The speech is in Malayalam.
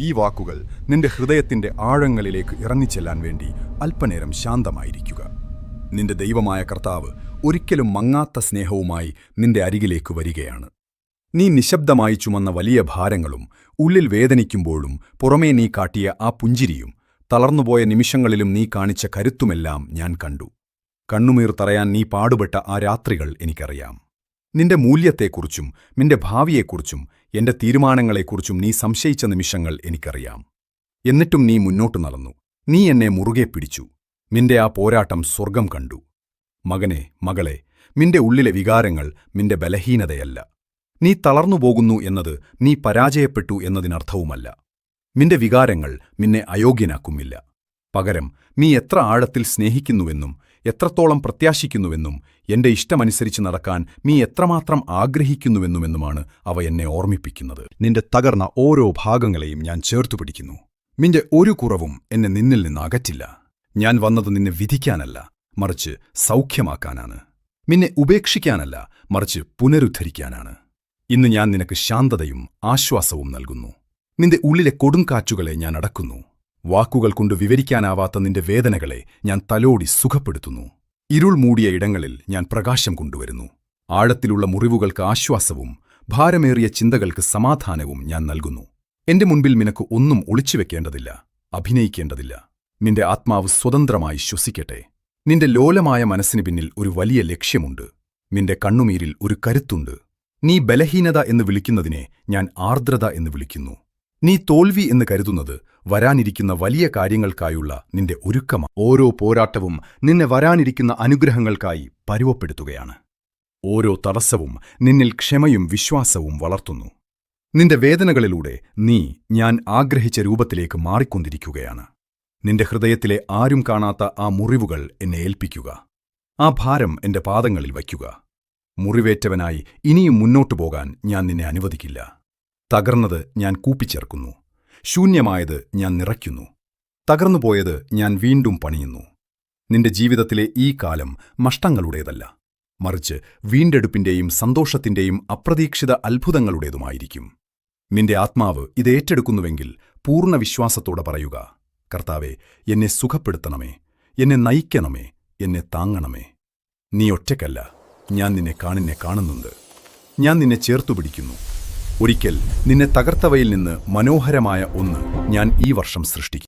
ഈ വാക്കുകൾ നിന്റെ ഹൃദയത്തിന്റെ ആഴങ്ങളിലേക്ക് ഇറങ്ങിച്ചെല്ലാൻ വേണ്ടി അല്പനേരം ശാന്തമായിരിക്കുക. നിന്റെ ദൈവമായ കർത്താവ് ഒരിക്കലും മങ്ങാത്ത സ്നേഹവുമായി നിന്റെ അരികിലേക്ക് വരികയാണ്. നീ നിശബ്ദമായി ചുമന്ന വലിയ ഭാരങ്ങളും ഉള്ളിൽ വേദനിക്കുമ്പോഴും പുറമേ നീ കാട്ടിയ ആ പുഞ്ചിരിയും തളർന്നുപോയ നിമിഷങ്ങളിലും നീ കാണിച്ച കരുത്തുമെല്ലാം ഞാൻ കണ്ടു. കണ്ണുമീർ തറയാൻ നീ പാടുപെട്ട ആ രാത്രികൾ എനിക്കറിയാം. നിന്റെ മൂല്യത്തെക്കുറിച്ചും നിന്റെ ഭാവിയെക്കുറിച്ചും എന്റെ തീരുമാനങ്ങളെക്കുറിച്ചും നീ സംശയിച്ച നിമിഷങ്ങൾ എനിക്കറിയാം. എന്നിട്ടും നീ മുന്നോട്ടു നടന്നു. നീ എന്നെ മുറുകെ പിടിച്ചു. നിന്റെ ആ പോരാട്ടം സ്വർഗം കണ്ടു. മകനെ മകളെ നിന്റെ ഉള്ളിലെ വികാരങ്ങൾ നിന്റെ ബലഹീനതയല്ല. നീ തളർന്നുപോകുന്നു എന്നത് നീ പരാജയപ്പെട്ടു എന്നതിനർത്ഥവുമല്ല. നിന്റെ വികാരങ്ങൾ നിന്നെ അയോഗ്യനാക്കുമില്ല പകരം നീ എത്ര ആഴത്തിൽ സ്നേഹിക്കുന്നുവെന്നും എത്രത്തോളം പ്രത്യാശിക്കുന്നുവെന്നും എന്റെ ഇഷ്ടമനുസരിച്ച് നടക്കാൻ നീ എത്രമാത്രം ആഗ്രഹിക്കുന്നുവെന്നുമെന്നുമാണ് അവ എന്നെ ഓർമ്മിപ്പിക്കുന്നത്. നിന്റെ തകർന്ന ഓരോ ഭാഗങ്ങളെയും ഞാൻ ചേർത്തു പിടിക്കുന്നു. നിന്റെ ഒരു കുറവും എന്നെ നിന്നിൽ നിന്ന് അകറ്റില്ല. ഞാൻ വന്നത് നിന്നെ വിധിക്കാനല്ല മറിച്ച് സൗഖ്യമാക്കാനാണ്. നിന്നെ ഉപേക്ഷിക്കാനല്ല മറിച്ച് പുനരുദ്ധരിക്കാനാണ്. ഇന്ന് ഞാൻ നിനക്ക് ശാന്തതയും ആശ്വാസവും നൽകുന്നു. നിന്റെ ഉള്ളിലെ കൊടുങ്കാറ്റുകളെ ഞാൻ അടക്കുന്നു. വാക്കുകൾ കൊണ്ട് വിവരിക്കാനാവാത്ത നിന്റെ വേദനകളെ ഞാൻ തലോടി സുഖപ്പെടുത്തുന്നു. ഇരുൾ മൂടിയ ഇടങ്ങളിൽ ഞാൻ പ്രകാശം കൊണ്ടുവരുന്നു. ആഴത്തിലുള്ള മുറിവുകൾക്ക് ആശ്വാസവും ഭാരമേറിയ ചിന്തകൾക്ക് സമാധാനവും ഞാൻ നൽകുന്നു. എന്റെ മുൻപിൽ നിനക്ക് ഒന്നും ഒളിച്ചുവെക്കേണ്ടതില്ല അഭിനയിക്കേണ്ടതില്ല. നിന്റെ ആത്മാവ് സ്വതന്ത്രമായി ശ്വസിക്കട്ടെ. നിന്റെ ലോലമായ മനസ്സിന് പിന്നിൽ ഒരു വലിയ ലക്ഷ്യമുണ്ട്. നിന്റെ കണ്ണുമീരിൽ ഒരു കരുത്തുണ്ട്. നീ ബലഹീനത എന്ന് വിളിക്കുന്നതിനെ ഞാൻ ആർദ്രത എന്ന് വിളിക്കുന്നു. നീ തോൽവി എന്ന് കരുതുന്നത് വരാനിരിക്കുന്ന വലിയ കാര്യങ്ങൾക്കായുള്ള നിന്റെ ഒരുക്കമാണ് ഓരോ പോരാട്ടവും നിന്നെ വരാനിരിക്കുന്ന അനുഗ്രഹങ്ങൾക്കായി പരുവപ്പെടുത്തുകയാണ്. ഓരോ തടസ്സവും നിന്നിൽ ക്ഷമയും വിശ്വാസവും വളർത്തുന്നു. നിന്റെ വേദനകളിലൂടെ നീ ഞാൻ ആഗ്രഹിച്ച രൂപത്തിലേക്ക് മാറിക്കൊണ്ടിരിക്കുകയാണ്. നിന്റെ ഹൃദയത്തിലെ ആരും കാണാത്ത ആ മുറിവുകൾ എന്നെ ഏൽപ്പിക്കുക. ആ ഭാരം എന്റെ പാദങ്ങളിൽ വയ്ക്കുക. മുറിവേറ്റവനായി ഇനിയും മുന്നോട്ടു പോകാൻ ഞാൻ നിന്നെ അനുവദിക്കില്ല. തകർന്നത് ഞാൻ കൂപ്പിച്ചേർക്കുന്നു. ശൂന്യമായത് ഞാൻ നിറയ്ക്കുന്നു. തകർന്നുപോയത് ഞാൻ വീണ്ടും പണിയുന്നു. നിന്റെ ജീവിതത്തിലെ ഈ കാലം നഷ്ടങ്ങളുടേതല്ല. മറിച്ച് വീണ്ടെടുപ്പിന്റെയും സന്തോഷത്തിന്റെയും അപ്രതീക്ഷിത അത്ഭുതങ്ങളുടേതുമായിരിക്കും. നിന്റെ ആത്മാവ് ഇത് ഏറ്റെടുക്കുന്നുവെങ്കിൽ പൂർണ വിശ്വാസത്തോടെ പറയുക കർത്താവെ എന്നെ സുഖപ്പെടുത്തണമേ. എന്നെ നയിക്കണമേ. എന്നെ താങ്ങണമേ. നീ ഒറ്റയ്ക്കല്ല. ഞാൻ നിന്നെ കാണിനെ കാണുന്നുണ്ട്. ഞാൻ നിന്നെ ചേർത്തു പിടിക്കുന്നു ഒരിക്കൽ നിന്നെ തകർത്തവയിൽ നിന്ന് മനോഹരമായ ഒന്ന് ഞാൻ ഈ വർഷം സൃഷ്ടിക്കും.